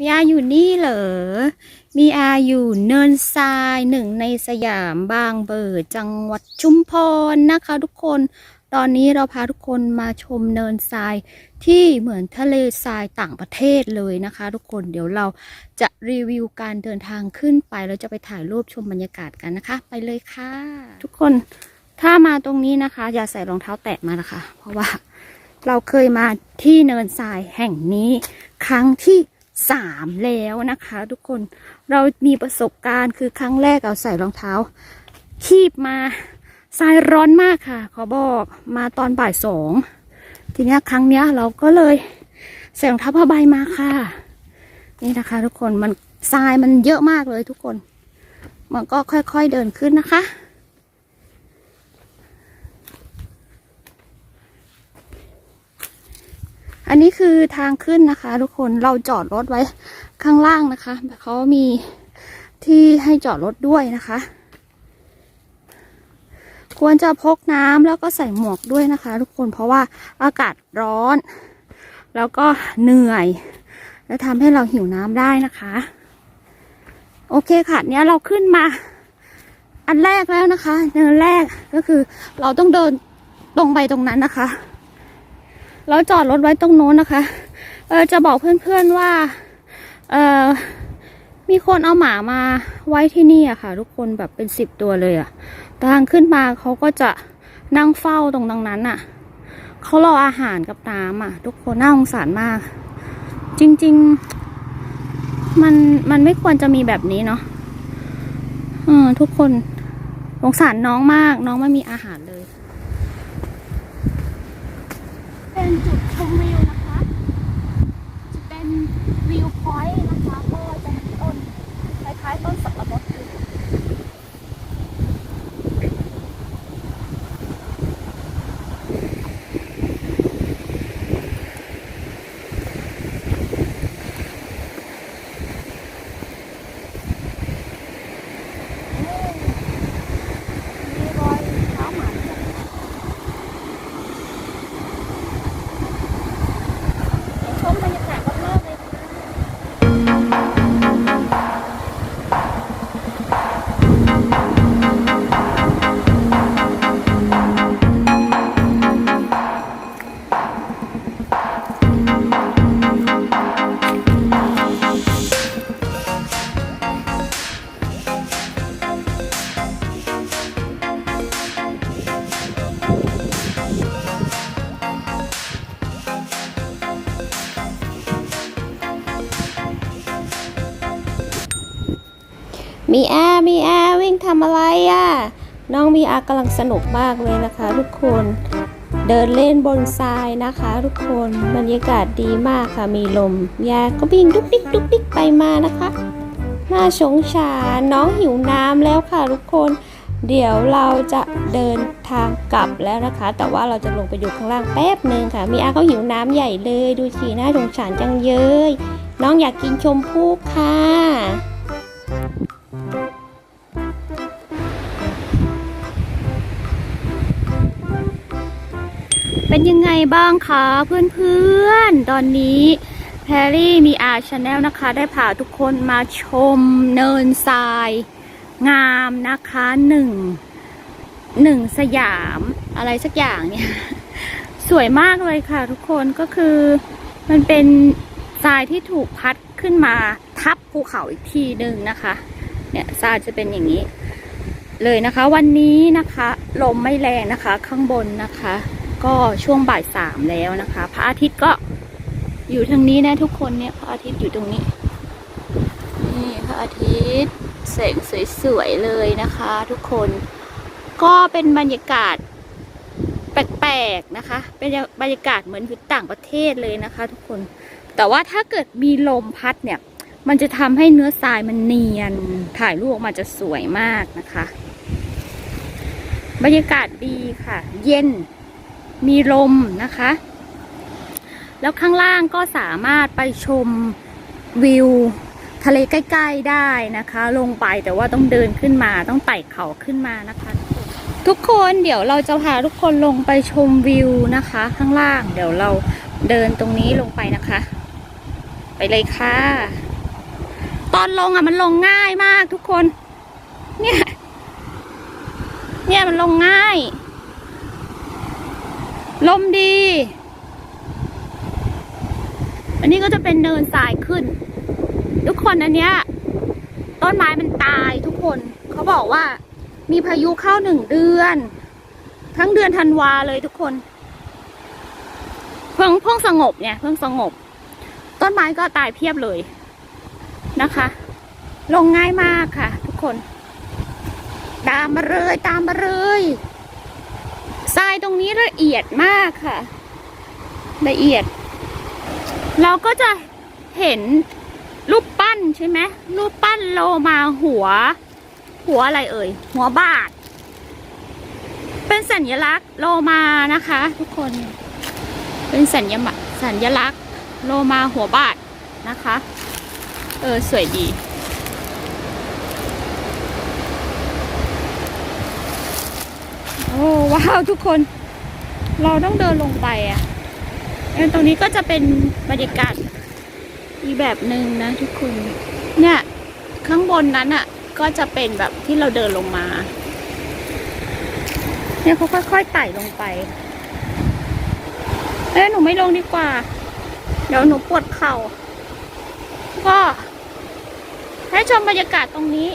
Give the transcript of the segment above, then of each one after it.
มีอาอยู่นี่เหรอ มีอาอยู่เนินทรายหนึ่งในสยามบางเบิดจังหวัดชุมพรนะคะทุกคน ตอนนี้เราพาทุกคนมาชมเนินทรายที่เหมือนทะเลทรายต่างประเทศเลยนะคะ ทุกคน เดี๋ยวเราจะรีวิวการเดินทางขึ้นไปแล้วจะไปถ่ายรูปชมบรรยากาศกันนะคะ ไปเลยค่ะ ทุกคน ถ้ามาตรงนี้นะคะ อย่าใส่รองเท้าแตะมานะคะ เพราะว่าเราเคยมาที่เนินทรายแห่งนี้ครั้งที่ สามแล้วนะคะ ทุกคนเรามีประสบการณ์คือครั้งแรกเอาใส่รองเท้า คีบมาทรายร้อนมากค่ะ ขอบอกมาตอนบ่ายสองทีนี้ครั้งเนี้ยเราก็เลยใส่รองเท้าผ้าใบมาค่ะ นี่นะคะ ทุกคนมันทรายมันเยอะมากเลยทุกคน มันก็ค่อยๆเดินขึ้นนะคะ อันนี้คือทางขึ้นนะคะ ทุกคนเราจอดรถไว้ข้างล่างนะคะเขามีที่ให้จอดรถด้วยนะคะ ควรจะพกน้ำแล้วก็ใส่หมวกด้วยนะคะ ทุกคนเพราะว่าอากาศร้อน แล้วก็เหนื่อย และทำให้เราหิวน้ำได้นะคะ โอเคค่ะเนี้ยเราขึ้นมา อันแรกแล้วนะคะเนินแรกก็คือเราต้องเดินตรงไปตรงนั้นนะคะ เราจอดรถไว้ตรงโน้นนะคะ เออจะบอกเพื่อนๆว่า เออมีคนเอาหมามาไว้ที่นี่อะค่ะ ทุกคนแบบเป็นสิบตัวเลยอะทางขึ้นมาเขาก็จะนั่งเฝ้าตรงตรงนั้นอะเขารออาหารกับน้ำอะทุกคนน่าสงสารมาก จริง ๆ มันมันไม่ควรจะมีแบบนี้เนาะเออทุกคนสงสารน้องมากน้องไม่มีอาหารเลย เป็น จุดชมวิวนะคะ จะเป็นวิวพอยต์นะคะก็จะมีต้นคล้ายๆต้นสับปะรด มีแอร์มีแอวิ่งทำอะไรอะ น้องมีอากำลังสนุกมากเลยนะคะ ทุกคน เดินเล่นบนทรายนะคะ ทุกคนบรรยากาศดีมากค่ะ มีลมยาก็วิ่งดุกดิกดุกดิกไปมานะคะ น่าสงสารน้องหิวน้ำแล้วค่ะ ทุกคน เดี๋ยวเราจะเดินทางกลับแล้วนะคะ แต่ว่าเราจะลงไปอยู่ข้างล่างแป๊บหนึ่งค่ะ มีอาเขาหิวน้ำใหญ่เลย ดูสิน่าสงสารจังเย้ยน้องอยากกินชมพู่ค่ะ เป็นยังไงบ้างคะเพื่อนๆ ตอนนี้แพรรี่มีอาชาแนลนะคะ ได้พาทุกคนมาชมเนินทราย งามนะคะหนึ่งหนึ่งสยามอะไรสักอย่างเนี่ย สวยมากเลยค่ะทุกคนก็คือมันเป็นทรายที่ถูกพัดขึ้นมาทับภูเขาอีกทีหนึ่งนะคะ เนี่ยทรายจะเป็นอย่างนี้ เลยนะคะ วันนี้นะคะ ลมไม่แรงนะคะ ข้างบนนะคะ ก็ช่วงบ่ายสามแล้วนะคะ พระอาทิตย์ก็อยู่ทางนี้นะทุกคนเนี่ยพระอาทิตย์อยู่ตรงนี้ นี่พระอาทิตย์แสงสวยๆเลยนะคะ ทุกคนก็เป็นบรรยากาศแปลกๆนะคะ เป็นบรรยากาศเหมือนอยู่ต่างประเทศเลยนะคะ ทุกคน แต่ว่าถ้าเกิดมีลมพัดเนี่ย มันจะทำให้เนื้อทรายมันเนียน ถ่ายรูปออกมาจะสวยมากนะคะ บรรยากาศดีค่ะ เย็น มีลมนะคะ แล้วข้างล่างก็สามารถไปชมวิวทะเลใกล้ ๆได้นะคะ ลงไปแต่ว่าต้องเดินขึ้นมาต้องไต่เขาขึ้นมานะคะ ทุกคนเดี๋ยวเราจะพาทุกคนลงไปชมวิวนะคะ ข้างล่างเดี๋ยวเราเดินตรงนี้ลงไปนะคะ ไปเลยค่ะ ตอนลงอะมันลงง่ายมากทุกคน เนี่ย เนี่ยมันลงง่าย ลมดี อันนี้ก็จะเป็นเนินทรายขึ้น ทุกคนอันเนี้ยต้นไม้มันตายทุกคนเขาบอกว่า มีพายุเข้าหนึ่งเดือน ทั้งเดือนธันวาเลยทุกคน เพิ่งเพิ่งสงบเนี่ย เพิ่งสงบ ต้นไม้ก็ตายเพียบเลยนะคะ ลงง่ายมากค่ะ ทุกคน ตามมาเลยตามมาเลย ทรายตรงนี้ละเอียดมากค่ะ ละเอียด เราก็จะเห็นรูปปั้นใช่ไหมรูปปั้นโลมาหัว หัวอะไรเอ่ย หัวบาท เป็นสัญลักษณ์โลมานะคะ ทุกคน เป็นสัญลักษณ์สัญลักษณ์โลมาหัวบาทนะคะ เออ สวยดี อ้ว้าวทุกคน เราต้องเดินลงไปอะเออตรงนี้ก็จะเป็นบรรยากาศอีกแบบหนึ่งนะทุกคน เนี่ย ข้างบนนั้นอะ ก็จะเป็นแบบที่เราเดินลงมา เนี่ยเขาค่อยๆไต่ลงไป เอ้หนูไม่ลงดีกว่า เดี๋ยวหนูปวดเข่าก็ให้ชมบรรยากาศตรงนี้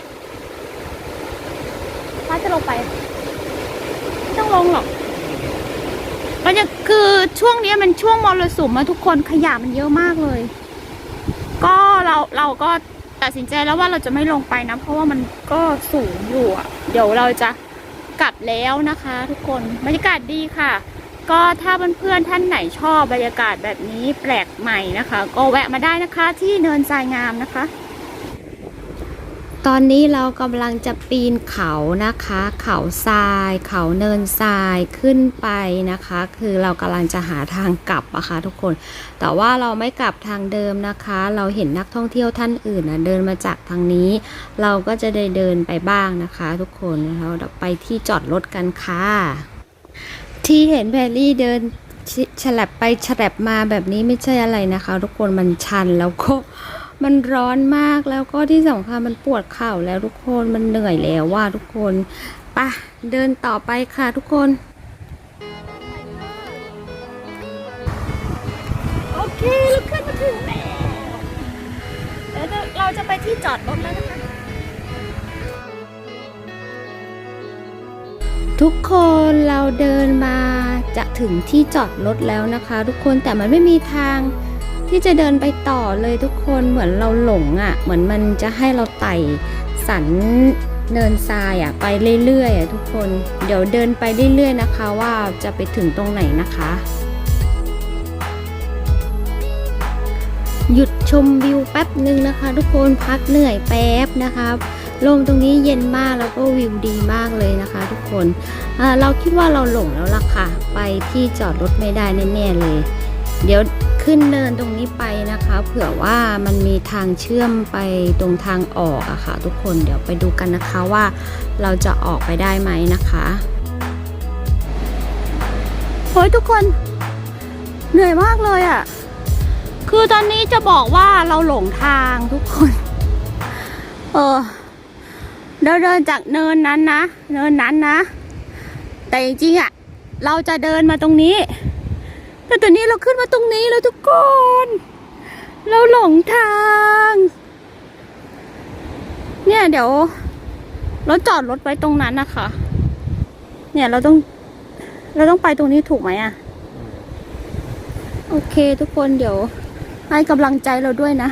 ป้าจะลงไป ลงหรอกบรรยากคือช่วงนี้มันช่วงมรสุมมาทุกคนขยะมันเยอะมากเลย ก็เราเราก็ตัดสินใจแล้วว่าเราจะไม่ลงไปนะ เพราะว่ามันก็สูงอยู่อะเดี๋ยวเราจะกลับแล้วนะคะ ทุกคนบรรยากาศดีค่ะ ก็ถ้าเพื่อนๆท่านไหนชอบบรรยากาศแบบนี้แปลกใหม่นะคะ ก็แวะมาได้นะคะที่เนินทรายงามนะคะ ตอนนี้เรากำลังจะปีนเขานะคะ เขาทราย เขาเนินทรายขึ้นไปนะคะ คือเรากำลังจะหาทางกลับอะคะทุกคน แต่ว่าเราไม่กลับทางเดิมนะคะ เราเห็นนักท่องเที่ยวท่านอื่นนะเดินมาจากทางนี้ เราก็จะได้เดินไปบ้างนะคะ ทุกคนเราไปที่จอดรถกันค่ะ ที่เห็นแพรรี่เดินฉฉลับไปฉลับมาแบบนี้ไม่ใช่อะไรนะคะ ทุกคนมันชันแล้วก็ มันร้อนมากแล้วก็ที่สำคัญมันปวดเข่าแล้วทุกคนมันเหนื่อยแล้วว่าทุกคนไปะเดินต่อไปค่ะทุกคน โอเคเราขึ้นมาถึงแล้วเดี๋ยวเราจะไปที่จอดรถแล้วนะคะทุกคนเราเดินมาจะถึงที่จอดรถแล้วนะคะ ทุกคนแต่มันไม่มีทาง ที่จะเดินไปต่อเลยทุกคนเหมือนเราหลงอะ่ะ เหมือนมันจะให้เราไต่สันเนินทรายอะ่ะไปเรื่อยๆอะทุกคน เดี๋ยวเดินไปเรื่อยๆนะคะว่าจะไปถึงตรงไหนนะคะ หยุดชมวิวแป๊บหนึ่งนะคะ ทุกคนพักเหนื่อยแป๊บนะคะลมตรงนี้เย็นมากแล้วก็วิวดีมากเลยนะคะ ทุกคนเราคิดว่าเราหลงแล้วล่ะค่ะ ไปที่จอดรถไม่ได้แน่ๆเลย เดี๋ยว ขึ้นเนินตรงนี้ไปนะคะ เผื่อว่ามันมีทางเชื่อมไปตรงทางออกอะค่ะ ทุกคนเดี๋ยวไปดูกันนะคะว่าเราจะออกไปได้ไหมนะคะโอ้ยทุกคนเหนื่อยมากเลยอะคือตอนนี้จะบอกว่าเราหลงทางทุกคน เออเราเดินจากเนินนั้นนะ เนินนั้นนะ แต่จริงๆอะเราจะเดินมาตรงนี้ แต่ตอนนี้เราขึ้นมาตรงนี้แล้วทุกคน เราหลงทาง เนี่ยเดี๋ยว เราจอดรถไว้ตรงนั้นนะคะ เนี่ยเราต้อง เราต้องไปตรงนี้ถูกไหมอะโอเคทุกคนเดี๋ยวให้กำลังใจเราด้วยนะ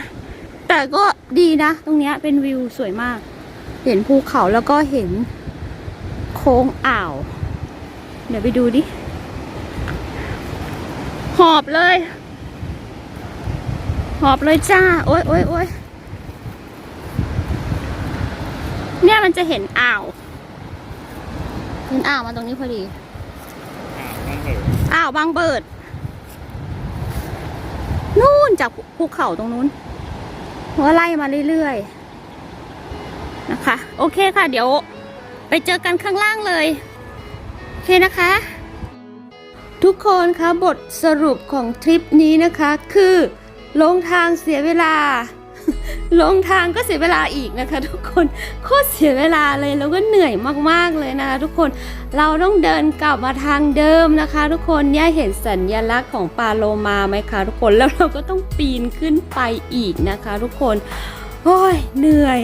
แต่ก็ดีนะ ตรงนี้เป็นวิวสวยมาก เห็นภูเขาแล้วก็เห็นโค้งอ่าว เดี๋ยวไปดูดิ หอบเลย หอบเลยจ้า โอ๊ยโอ๊ยโอ๊ยเนี่ยมันจะเห็นอ่าวเห็นอ่าวมาตรงนี้พอดีอ่าวบางเบิด นู่นจากภูเขาตรงนู้นหัวไล่มาเรื่อยๆ นะคะ โอเคค่ะ เดี๋ยวไปเจอกันข้างล่างเลย โอเคนะคะ ทุกคนคะบทสรุปของทริปนี้นะคะ คือลงทางเสียเวลา ลงทางก็เสียเวลาอีกนะคะ ทุกคนโคตรเสียเวลาเลยแล้วก็เหนื่อยมากๆเลยนะคะ ทุกคนเราต้องเดินกลับมาทางเดิมนะคะ ทุกคนเนี่ยเห็นสัญลักษณ์ของปาโลมาไหมคะ ทุกคนแล้วเราก็ต้องปีนขึ้นไปอีกนะคะ ทุกคนโอ้ยเหนื่อย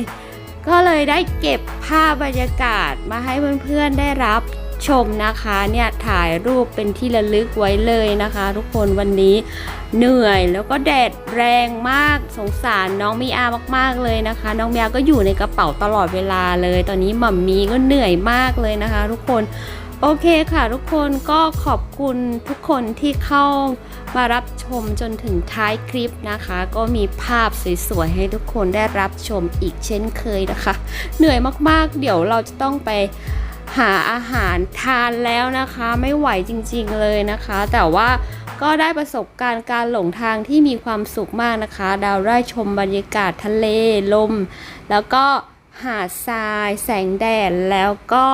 ก็เลยได้เก็บภาพบรรยากาศมาให้เพื่อนๆได้รับ ชมนะคะเนี่ยถ่ายรูปเป็นที่ระลึกไว้เลยนะคะ ทุกคนวันนี้เหนื่อยแล้วก็แดดแรงมากสงสารน้องมีอามากๆเลยนะคะ น้องมีอาก็อยู่ในกระเป๋าตลอดเวลาเลย ตอนนี้หม่ำมีก็เหนื่อยมากเลยนะคะ ทุกคนโอเคค่ะทุกคนก็ขอบคุณทุกคนที่เข้ามารับชมจนถึงท้ายคลิปนะคะ ก็มีภาพสวยๆให้ทุกคนได้รับชมอีกเช่นเคยนะคะ เหนื่อยมากๆ เดี๋ยวเราจะต้องไป หาอาหารทานแล้วนะคะ ไม่ไหวจริงๆเลยนะคะ แต่ว่าก็ได้ประสบการณ์การหลงทางที่มีความสุขมากนะคะ ดาวได้ชมบรรยากาศทะเลลม แล้วก็หาดทราย แสงแดดแล้วก็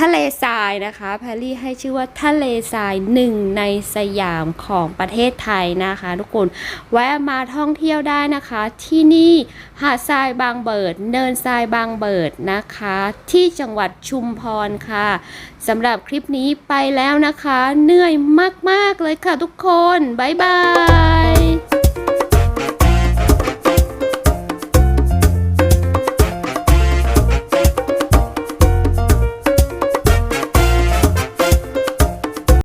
ทะเลทรายนะคะแพรรี่ให้ชื่อว่าทะเลทรายหนึ่งในสยามของประเทศไทยนะคะ ทุกคนแวะมาท่องเที่ยวได้นะคะ ที่นี่หาดทรายบางเบิด เนินทรายบางเบิดนะคะ ที่จังหวัดชุมพรค่ะสำหรับคลิปนี้ไปแล้วนะคะ เหนื่อยมาก ๆ เลยค่ะทุกคน บ๊ายบาย